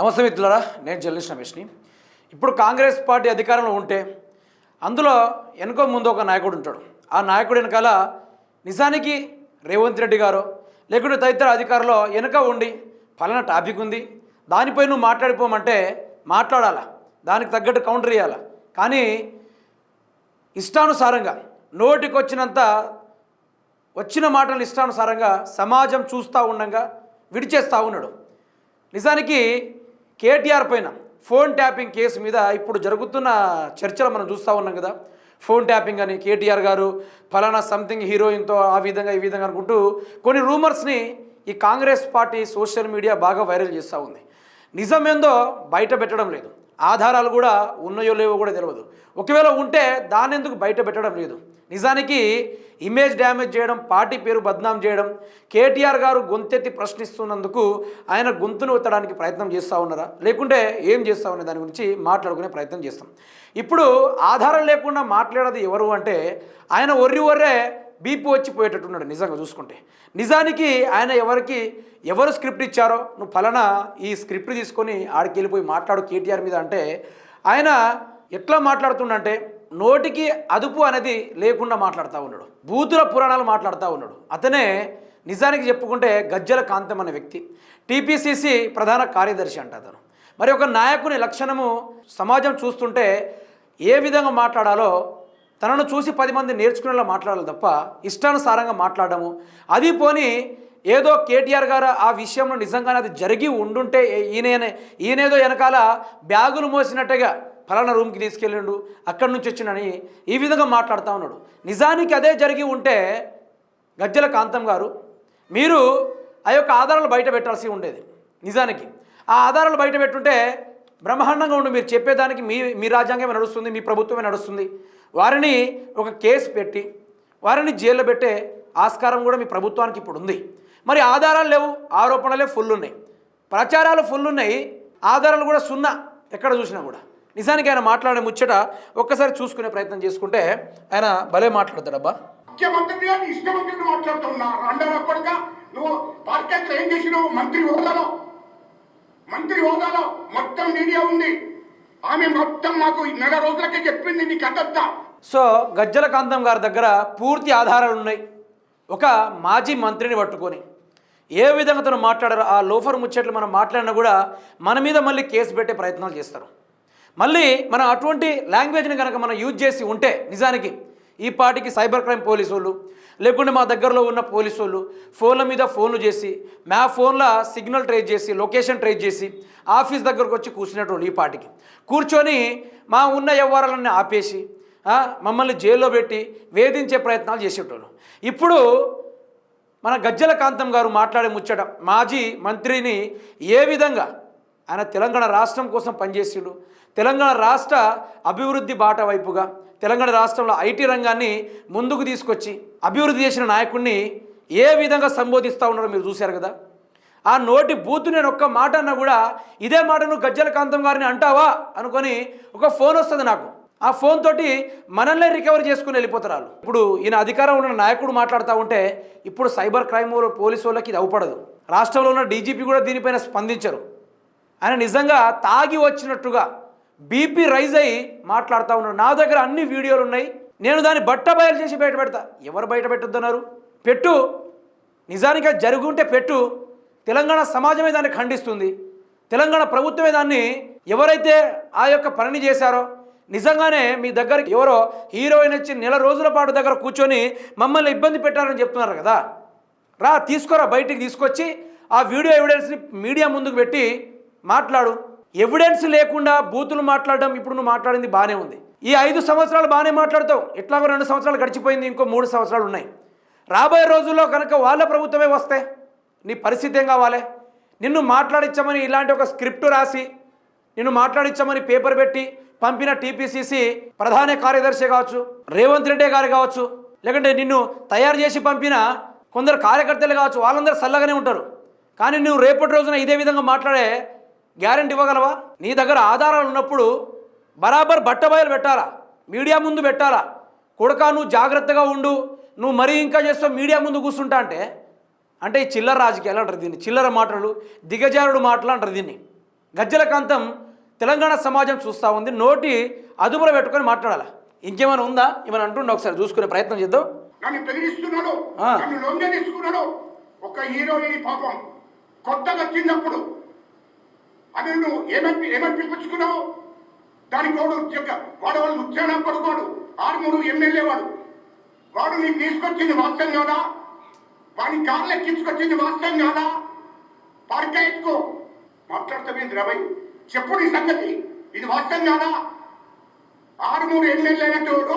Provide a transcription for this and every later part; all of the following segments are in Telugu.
నమస్తే మిత్రులారా నేను జర్నలిస్ట్ రమేష్ని. ఇప్పుడు కాంగ్రెస్ పార్టీ అధికారంలో ఉంటే అందులో వెనుక ముందు ఒక నాయకుడు ఉంటాడు. ఆ నాయకుడు వెనకాల నిజానికి రేవంత్ రెడ్డి గారు లేకుంటే తదితర అధికారులు వెనుక ఉండి పలానా టాపిక్ ఉంది. దానిపై నువ్వు మాట్లాడిపోమంటే మాట్లాడాలా? దానికి తగ్గట్టు కౌంటర్ ఇవ్వాలా కానీ ఇష్టానుసారంగా నోటికొచ్చినంత వచ్చిన మాటలు ఇష్టానుసారంగా సమాజం చూస్తూ ఉండగా విడిచేస్తూ ఉన్నాడు. నిజానికి కేటీఆర్ పైన ఫోన్ ట్యాపింగ్ కేసు మీద ఇప్పుడు జరుగుతున్న చర్చలు మనం చూస్తూ ఉన్నాం కదా. ఫోన్ ట్యాపింగ్ అని కేటీఆర్ గారు ఫలానా సంథింగ్ హీరోయిన్తో ఆ విధంగా ఈ విధంగా అనుకుంటూ కొన్ని రూమర్స్ని ఈ కాంగ్రెస్ పార్టీ సోషల్ మీడియా బాగా వైరల్ చేస్తూ ఉంది. నిజమేందో బయట పెట్టడం లేదు. ఆధారాలు కూడా ఉన్నాయో లేవో కూడా తెలియదు ఒకవేళ ఉంటే దాని ఎందుకు బయట పెట్టడం లేదు? నిజానికి ఇమేజ్ డ్యామేజ్ చేయడం పార్టీ పేరు బద్నాం చేయడం కేటీఆర్ గారు గొంతెత్తి ప్రశ్నిస్తున్నందుకు ఆయన గొంతును ఎత్తడానికి ప్రయత్నం చేస్తూ ఉన్నారా? లేకుంటే ఏం చేస్తా ఉన్నా దాని గురించి మాట్లాడుకునే ప్రయత్నం చేస్తాం. ఇప్పుడు ఆధారం లేకుండా మాట్లాడేది ఎవరు అంటే ఆయన ఒర్రి ఒర్రే బీపీ వచ్చి పోయేటట్టున్నాడు నిజంగా చూసుకుంటే. నిజానికి ఆయన ఎవరికి ఎవరు స్క్రిప్ట్ ఇచ్చారో నువ్వు ఫలానా ఈ స్క్రిప్ట్ తీసుకొని ఆడికి వెళ్ళిపోయి మాట్లాడు కేటీఆర్ మీద అంటే ఆయన ఎట్లా మాట్లాడుతుండంటే నోటికి అదుపు అనేది లేకుండా మాట్లాడుతూ ఉన్నాడు. భూతుల పురాణాలు మాట్లాడుతూ ఉన్నాడు. అతనే నిజానికి చెప్పుకుంటే గజ్జల కాంతం అనే వ్యక్తి. టీపీసీసీ ప్రధాన కార్యదర్శి అంట అతను. మరి ఒక నాయకుని లక్షణము సమాజం చూస్తుంటే ఏ విధంగా మాట్లాడాలో తనను చూసి పది మంది నేర్చుకునేలా మాట్లాడాలి తప్ప ఇష్టానుసారంగా మాట్లాడము. అది పోని ఏదో కేటీఆర్ గారు ఆ విషయంలో నిజంగానే అది జరిగి ఉండుంటే ఈయన ఈయనేదో వెనకాల బ్యాగులు మోసినట్టుగా ఫలానా రూమ్కి తీసుకెళ్ళిండు అక్కడి నుంచి వచ్చినని ఈ విధంగా మాట్లాడుతూ ఉన్నాడు. నిజానికి అదే జరిగి ఉంటే గజ్జల కాంతం గారు మీరు ఆ యొక్క ఆధారాలు బయట పెట్టాల్సి ఉండేది. నిజానికి ఆ ఆధారాలు బయట పెట్టుంటే బ్రహ్మాండంగా ఉండు మీరు చెప్పేదానికి మీ మీ రాజ్యాంగమే నడుస్తుంది మీ ప్రభుత్వమే నడుస్తుంది. వారిని ఒక కేసు పెట్టి వారిని జైల్లో పెట్టే ఆస్కారం కూడా మీ ప్రభుత్వానికి ఇప్పుడు ఉంది. మరి ఆధారాలు లేవు ఆరోపణలే ఫుల్ ఉన్నాయి. ప్రచారాలు ఫుల్ ఉన్నాయి ఆధారాలు కూడా సున్నా ఎక్కడ చూసినా కూడా. నిజానికి ఆయన మాట్లాడే ముచ్చట ఒక్కసారి చూసుకునే ప్రయత్నం చేసుకుంటే ఆయన భలే మాట్లాడతాడబ్బా. ముఖ్యమంత్రిగా నీ ఇష్టమంత్రిని మాట్లాడుతున్నా రెండవ కొడుక నువ్వు పార్కెట్లో ఏం చేసినావు మంత్రి హోదాలో. మంత్రి హోదాలో మొత్తం మీడియా ఉంది. ఆమె మొత్తం నాకు ఈ నెల రోజులకే చెప్పింది నీ కథంతా సో గజ్జల కాంతం గారి దగ్గర పూర్తి ఆధారాలు ఉన్నాయి. ఒక మాజీ మంత్రిని పట్టుకొని. ఏ విధంగా తను మాట్లాడారో ఆ లోఫర్ ముచ్చట్లు మనం మాట్లాడినా కూడా మన మీద మళ్ళీ కేసు పెట్టే ప్రయత్నాలు చేస్తారు. మళ్ళీ మనం అటువంటి లాంగ్వేజ్ని కనుక మనం యూజ్ చేసి ఉంటే నిజానికి ఈ పార్టీకి సైబర్ క్రైమ్ పోలీసు వాళ్ళు లేకుంటే మా దగ్గరలో ఉన్న పోలీసు వాళ్ళు ఫోన్ల మీద ఫోన్లు చేసి మా ఫోన్ల సిగ్నల్ ట్రేస్ చేసి లొకేషన్ ట్రేస్ చేసి ఆఫీస్ దగ్గరకు వచ్చి కూర్చునేటోళ్ళు ఈ పార్టీకి కూర్చొని మా ఉన్న వ్యవహారాలన్నీ ఆపేసి మమ్మల్ని జైల్లో పెట్టి వేధించే ప్రయత్నాలు చేసేటోళ్ళు. ఇప్పుడు మన గజ్జల కాంతం గారు మాట్లాడే ముచ్చట మాజీ మంత్రిని ఏ విధంగా ఆయన తెలంగాణ రాష్ట్రం కోసం పనిచేసిండు తెలంగాణ రాష్ట్ర అభివృద్ధి బాట వైపుగా తెలంగాణ రాష్ట్రంలో ఐటీ రంగాన్ని ముందుకు తీసుకొచ్చి అభివృద్ధి చేసిన నాయకుడిని ఏ విధంగా సంబోధిస్తూ ఉన్నారో మీరు చూశారు కదా. ఆ నోటి బూతు నేను ఒక్క మాట అన్నా కూడా ఇదే మాట నువ్వు గజ్జల కాంతం గారిని అంటావా అనుకొని ఒక ఫోన్ వస్తుంది నాకు. ఆ ఫోన్ తోటి మనల్నే రికవర్ చేసుకుని వెళ్ళిపోతారు వాళ్ళు. ఇప్పుడు ఈయన అధికారంలో ఉన్న నాయకుడు మాట్లాడుతూ ఉంటే ఇప్పుడు సైబర్ క్రైమ్ పోలీసు వాళ్ళకి ఇది అవపడదు. రాష్ట్రంలో ఉన్న డీజీపీ కూడా దీనిపైన స్పందించరు. ఆయన నిజంగా తాగి వచ్చినట్టుగా బీపీ రైజ్ అయ్యి మాట్లాడుతూ ఉన్నాడు నా దగ్గర అన్ని వీడియోలు ఉన్నాయి. నేను దాన్ని బట్ట బయలు చేసి బయట పెడతా. ఎవరు బయట పెట్టొద్దన్నారు? పెట్టు. నిజానికి అది జరుగుంటే పెట్టు. తెలంగాణ సమాజమే దాన్ని ఖండిస్తుంది. తెలంగాణ ప్రభుత్వమే దాన్ని ఎవరైతే ఆ యొక్క పనిని చేశారో నిజంగానే మీ దగ్గరికి ఎవరో హీరోయిన్ వచ్చి నెల రోజుల పాటు దగ్గర కూర్చొని మమ్మల్ని ఇబ్బంది పెట్టారని చెప్తున్నారు కదా? రా తీసుకోరా బయటికి తీసుకొచ్చి ఆ వీడియో ఎవిడెన్స్ని మీడియా ముందుకు పెట్టి మాట్లాడు. ఎవిడెన్స్ లేకుండా బూతులు మాట్లాడడం ఇప్పుడు నువ్వు మాట్లాడింది బాగానే ఉంది. ఈ ఐదు సంవత్సరాలు బాగానే మాట్లాడతావు. ఎట్లాగో రెండు సంవత్సరాలు గడిచిపోయింది ఇంకో మూడు సంవత్సరాలు ఉన్నాయి. రాబోయే రోజుల్లో కనుక వాళ్ళ ప్రభుత్వమే వస్తే నీ పరిస్థితి ఏం కావాలి? నిన్ను మాట్లాడించమని ఇలాంటి ఒక స్క్రిప్ట్ రాసి నిన్ను మాట్లాడించమని పేపర్ పెట్టి పంపిన టీపీసీసీ ప్రధాన కార్యదర్శి కావచ్చు రేవంత్ రెడ్డి గారు కావచ్చు లేకుంటే నిన్ను తయారు చేసి పంపిన కొందరు కార్యకర్తలు కావచ్చు వాళ్ళందరూ చల్లగానే ఉంటారు. కానీ నువ్వు రేపటి రోజున ఇదే విధంగా మాట్లాడే గ్యారెంటీ ఇవ్వగలవా? నీ దగ్గర ఆధారాలు ఉన్నప్పుడు బరాబర్ బట్టబయలు పెట్టాలా? మీడియా ముందు పెట్టాలా? కొడుకా నువ్వు జాగ్రత్తగా ఉండు. నువ్వు మరీ ఇంకా చేస్తావు మీడియా ముందు కూర్చుంటా అంటే? అంటే ఈ చిల్లర రాజకీయాలు అంటారు దీన్ని. చిల్లర మాటలు దిగజారుడు మాటలు అంటారు దీన్ని. గజ్జల కాంతం తెలంగాణ సమాజం చూస్తూ ఉంది. నోటి అదుపులో పెట్టుకొని మాట్లాడాలి? ఇంకేమైనా ఉందా? ఏమైనా అంటుండే ఒకసారి చూసుకునే ప్రయత్నం చేద్దాం. నన్ను బెదిరిస్తున్నాడు ఆ. నన్ను లొంగ తీసుకున్నాడు ఒక హీరోయిన్ పాపం. కొత్తగా చిన్నప్పుడు అది నువ్వు ఏమని ఏమని పిలిపించుకున్నావు? దానికి వాడు యొక్క వాడు వాళ్ళు ఉద్యోగం పడుకోడు. ఆరుమూరు ఎమ్మెల్యే వాడు. వాడు నీకు తీసుకొచ్చింది వాస్తవం కాదా? వాడిని కాళ్ళు ఎక్కించుకొచ్చింది వాస్తవం కాదా? పార్కా ఎత్తుకో. మాట్లాడతామేంది రవై చెప్పు నీ సంగతి. ఇది వాస్తవం కాదా? ఆరుమూరు ఎమ్మెల్యే అయినటువంటి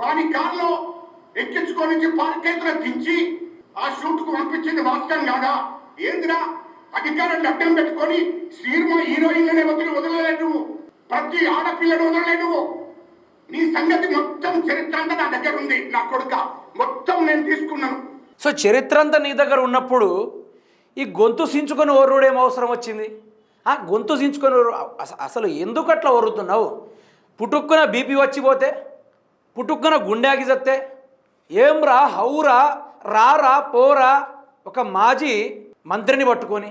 వాని కారులో ఎక్కించుకొని పార్కేతులు దించి ఆ షూట్కు పంపించింది వాస్తవం కాదా? ఏందిరా? అధికారాన్ని అడ్డం పెట్టుకొని సినిమా హీరోయిన్లనే వదిలి వదలలేదు నువ్వు. ప్రతి ఆడపిల్లను వదలలేదు నువ్వు. నీ సంగతి మొత్తం చరిత్ర అంతా నా దగ్గర ఉంది నా కొడుక. మొత్తం నేను తీసుకున్నాను. సో చరిత్ర అంతా నీ దగ్గర ఉన్నప్పుడు ఈ గొంతు సించుకొని ఓర్రుడు ఏం అవసరం వచ్చింది? ఆ గొంతు సించుకొని అసలు ఎందుకు అట్లా ఓరుతున్నావు పుట్టుక్కున బీపీ వచ్చిపోతే పుట్టుక్కున గుండెకి చస్తే ఏం రా హౌరా రారా పోరా ఒక మాజీ మంత్రిని పట్టుకొని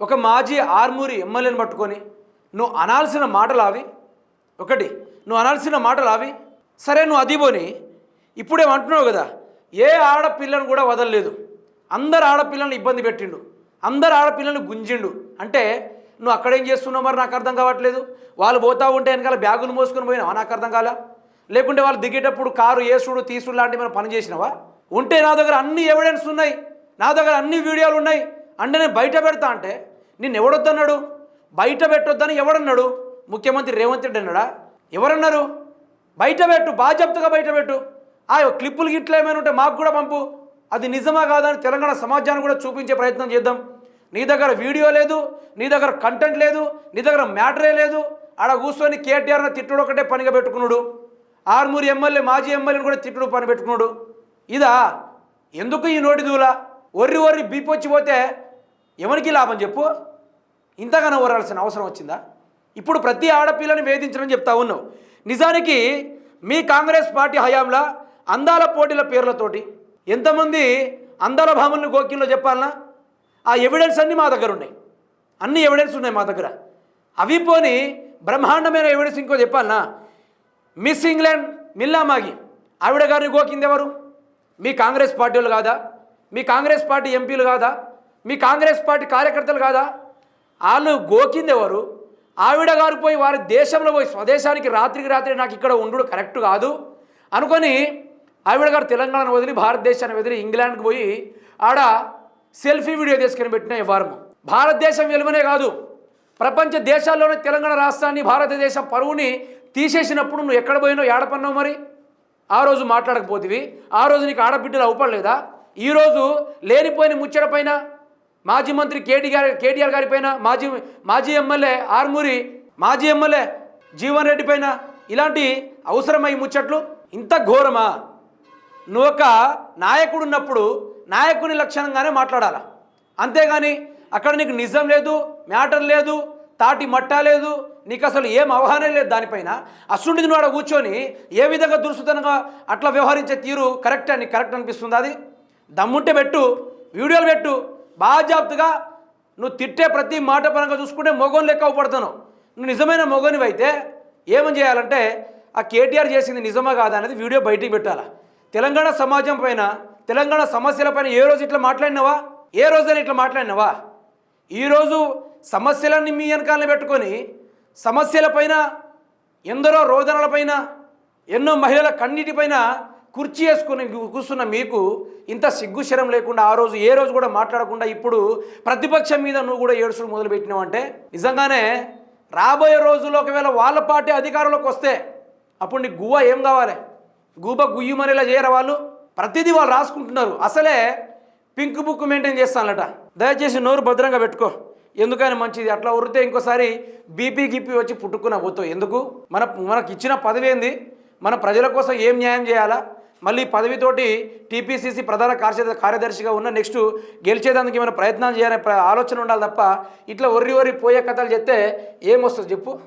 ఒక మాజీ ఆర్మూరి ఎమ్మెల్యేని పట్టుకొని నువ్వు అనాల్సిన మాటలు అవి ఒకటి నువ్వు అనాల్సిన మాటలు అవి సరే నువ్వు అది పోని. ఇప్పుడేమంటున్నావు కదా ఏ ఆడపిల్లను కూడా వదలలేదు. అందరు ఆడపిల్లల్ని ఇబ్బంది పెట్టిండు. అందరు ఆడపిల్లలను గుంజిండు. అంటే నువ్వు అక్కడేం చేస్తున్నావు మరి నాకు అర్థం కావట్లేదు. వాళ్ళు పోతా ఉంటే వెనకాల బ్యాగులు మోసుకొని పోయినావా? నాకు అర్థం కాలా. లేకుంటే వాళ్ళు దిగేటప్పుడు కారు ఏసుడు తీసుడు లాంటివి మనం పని చేసినావా? ఉంటే నా దగ్గర అన్ని ఎవిడెన్స్ ఉన్నాయి. నా దగ్గర అన్ని వీడియోలు ఉన్నాయి. అంటే నేను బయట పెడతా అంటే నిన్ను ఎవడొద్దన్నాడు బయట పెట్టొద్దని ఎవడన్నాడు? ముఖ్యమంత్రి రేవంత్ రెడ్డి అన్నాడా? ఎవరన్నారు? బయట పెట్టు బాధ్యతగా బయట పెట్టు. ఆ క్లిప్పులు గిట్లు ఏమైనా ఉంటే మాకు కూడా పంపు. అది నిజమా కాదని తెలంగాణ సమాజాన్ని కూడా చూపించే ప్రయత్నం చేద్దాం. నీ దగ్గర వీడియో లేదు నీ దగ్గర కంటెంట్ లేదు నీ దగ్గర మ్యాటరే లేదు. ఆడ కూర్చొని కేటీఆర్ని తిట్టుడు ఒకటే పనిగా పెట్టుకున్నాడు. ఆర్మూరు ఎమ్మెల్యే మాజీ ఎమ్మెల్యేని కూడా తిట్టుడు పని పెట్టుకున్నాడు. ఇదా? ఎందుకు ఈ నోటి దూల? ఒర్రి ఒర్రి బీపొచ్చిపోతే ఎవరికి లాభం చెప్పు? ఇంతగానో ఊరాల్సిన అవసరం వచ్చిందా? ఇప్పుడు ప్రతి ఆడపిల్లని వేధించడం చెప్తా ఉన్నావు. నిజానికి మీ కాంగ్రెస్ పార్టీ హయాంలో అందాల పోటీల పేర్లతోటి ఎంతమంది అందాల భామల్ని గోకిల్లో చెప్పాలనా? ఆ ఎవిడెన్స్ అన్నీ మా దగ్గర ఉన్నాయి. అన్ని ఎవిడెన్స్ ఉన్నాయి మా దగ్గర. అవి పోని బ్రహ్మాండమైన ఎవిడెన్స్ ఇంకో చెప్పాలనా? మిస్ ఇంగ్లాండ్ మిల్లామాగి ఆవిడ గారిని గోకింది ఎవరు? మీ కాంగ్రెస్ పార్టీలు కాదా? మీ కాంగ్రెస్ పార్టీ ఎంపీలు కాదా? మీ కాంగ్రెస్ పార్టీ కార్యకర్తలు కాదా? వాళ్ళు గోకింది ఎవరు ఆవిడ గారు పోయి వారి దేశంలో పోయి స్వదేశానికి రాత్రికి రాత్రి నాకు ఇక్కడ ఉండు కరెక్ట్ కాదు. అనుకొని ఆవిడ గారు తెలంగాణను వదిలి భారతదేశాన్ని వదిలి ఇంగ్లాండ్కి పోయి ఆడ సెల్ఫీ వీడియో తీసుకుని పెట్టిన ఈ వారము భారతదేశం విలువనే కాదు. ప్రపంచ దేశాల్లోనే తెలంగాణ రాష్ట్రాన్ని భారతదేశం పరువుని తీసేసినప్పుడు నువ్వు ఎక్కడ పోయినో ఏడపన్నావు మరి? ఆ రోజు మాట్లాడకపోతివి. ఆ రోజు నీకు ఆడబిడ్డలు అవపడలేదా ఈరోజు లేనిపోయిన ముచ్చట పైన మాజీ మంత్రి కేటీ గారి కేటీఆర్ గారి పైన మాజీ మాజీ ఎమ్మెల్యే ఆర్మూరి మాజీ ఎమ్మెల్యే జీవన్ రెడ్డి పైన ఇలాంటి అవసరమై ముచ్చట్లు ఇంత ఘోరమా? నువ్వు ఒక నాయకుడు ఉన్నప్పుడు నాయకుని లక్షణంగానే మాట్లాడాలా? అంతేగాని అక్కడ నీకు నిజం లేదు మ్యాటర్ లేదు తాటి మట్టా లేదు నీకు అసలు ఏం అవగాహన లేదు దానిపైన అసుండి నువ్వు ఆడ కూర్చొని ఏ విధంగా దురుసుతనంగా అట్లా వ్యవహరించే తీరు కరెక్ట్ అని కరెక్ట్ అనిపిస్తుంది అది? దమ్ముంటే పెట్టు వీడియోలు పెట్టు బాజాబ్తుగా నువ్వు తిట్టే ప్రతి మాట పరంగా చూసుకుంటే మొగోని లెక్క అవపడుతున్నావు. నువ్వు నిజమైన మొగోనివి అయితే ఏమని చేయాలంటే ఆ కేటీఆర్ చేసింది నిజమా కాదా అనేది వీడియో బయటికి పెట్టాలా. తెలంగాణ సమాజం పైన తెలంగాణ సమస్యల పైన ఏ రోజు ఇట్లా మాట్లాడినావా? ఏ రోజైనా ఇట్లా మాట్లాడినావా? ఈరోజు సమస్యలన్నీ మీ వెనకాలని పెట్టుకొని సమస్యలపైన ఎందరో రోదనలపైన ఎన్నో మహిళల కన్నిటిపైన కుర్చీ వేసుకుని కూర్చున్న మీకు ఇంత సిగ్గుశరం లేకుండా ఆ రోజు ఏ రోజు కూడా మాట్లాడకుండా ఇప్పుడు ప్రతిపక్షం మీద నువ్వు కూడా ఏడుచుడు మొదలుపెట్టినావు అంటే నిజంగానే రాబోయే రోజుల్లో ఒకవేళ వాళ్ళ పార్టీ అధికారంలోకి వస్తే అప్పుడు నీకు గువ్వ ఏం కావాలి? గూబ గుయ్యమనేలా చేయరా వాళ్ళు? ప్రతిదీ వాళ్ళు రాసుకుంటున్నారు. అసలే పింక్ బుక్ మెయింటైన్ చేస్తానట దయచేసి నోరు భద్రంగా పెట్టుకో. ఎందుకని మంచిది? అట్లా ఉరితే ఇంకోసారి బీపీ గిపి వచ్చి పుట్టుకున్న పోతావు. ఎందుకు? మన మనకు ఇచ్చిన పదవి ఏంది మన ప్రజల కోసం ఏం న్యాయం చేయాలా? మళ్ళీ పదవితోటి టీపీసీసీ ప్రధాన కార్య కార్యదర్శిగా ఉన్న నెక్స్ట్ గెలిచేదానికి ఏమైనా ప్రయత్నాలు చేయాలనే ఆలోచన ఉండాలి తప్ప ఇట్లా ఒర్రి ఒర్రి పోయే కథలు చెప్తే ఏమొస్తుంది చెప్పు?